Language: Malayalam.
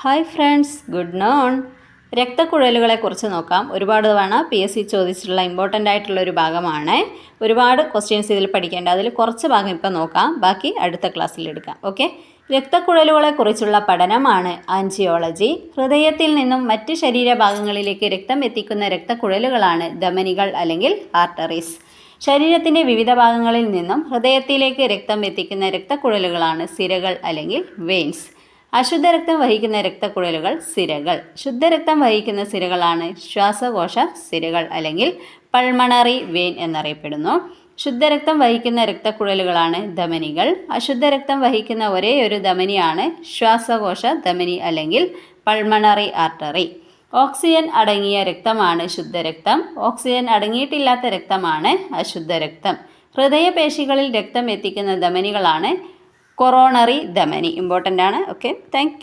Hi friends good noon. രക്തക്കുഴലുകളെക്കുറിച്ച് നോക്കാം. ഒരുപാട് തവണ പി എസ് സി ചോദിച്ചിട്ടുള്ള ഇമ്പോർട്ടന്റ് ആയിട്ടുള്ള ഒരു ഭാഗമാണ്. ഒരുപാട് ക്വസ്റ്റ്യൻസ് ഇതിൽ പഠിക്കേണ്ട. അതിൽ കുറച്ച് ഭാഗം ഇപ്പോൾ നോക്കാം. ബാക്കി അടുത്ത ക്ലാസ്സിൽ എടുക്കാം. ഓക്കെ രക്തക്കുഴലുകളെക്കുറിച്ചുള്ള പഠനമാണ് ആൻജിയോളജി ഹൃദയത്തിൽ നിന്നും മറ്റ് ശരീരഭാഗങ്ങളിലേക്ക് രക്തം എത്തിക്കുന്ന രക്തക്കുഴലുകളാണ് ധമനികൾ അല്ലെങ്കിൽ ആർട്ടറീസ് ശരീരത്തിന്റെ വിവിധ ഭാഗങ്ങളിൽ നിന്നും ഹൃദയത്തിലേക്ക് രക്തം എത്തിക്കുന്ന രക്തക്കുഴലുകളാണ് സിരകൾ അല്ലെങ്കിൽ വെയിൻസ് അശുദ്ധരക്തം വഹിക്കുന്ന രക്തക്കുഴലുകൾ സിരകൾ. ശുദ്ധരക്തം വഹിക്കുന്ന സിരകളാണ് ശ്വാസകോശ സിരകൾ അല്ലെങ്കിൽ പൾമണറി വെയിൻ എന്നറിയപ്പെടുന്നു. ശുദ്ധരക്തം വഹിക്കുന്ന രക്തക്കുഴലുകളാണ് ധമനികൾ. അശുദ്ധരക്തം വഹിക്കുന്ന ഒരേ ഒരു ധമനിയാണ് ശ്വാസകോശ ധമനി അല്ലെങ്കിൽ പൾമണറി ആർട്ടറി. ഓക്സിജൻ അടങ്ങിയ രക്തമാണ് ശുദ്ധരക്തം. ഓക്സിജൻ അടങ്ങിയിട്ടില്ലാത്ത രക്തമാണ് അശുദ്ധരക്തം. ഹൃദയപേശികളിൽ രക്തം എത്തിക്കുന്ന ധമനികളാണ് കൊറോണറി ധമനി ഇമ്പോർട്ടന്റ് ആണ്. Okay thank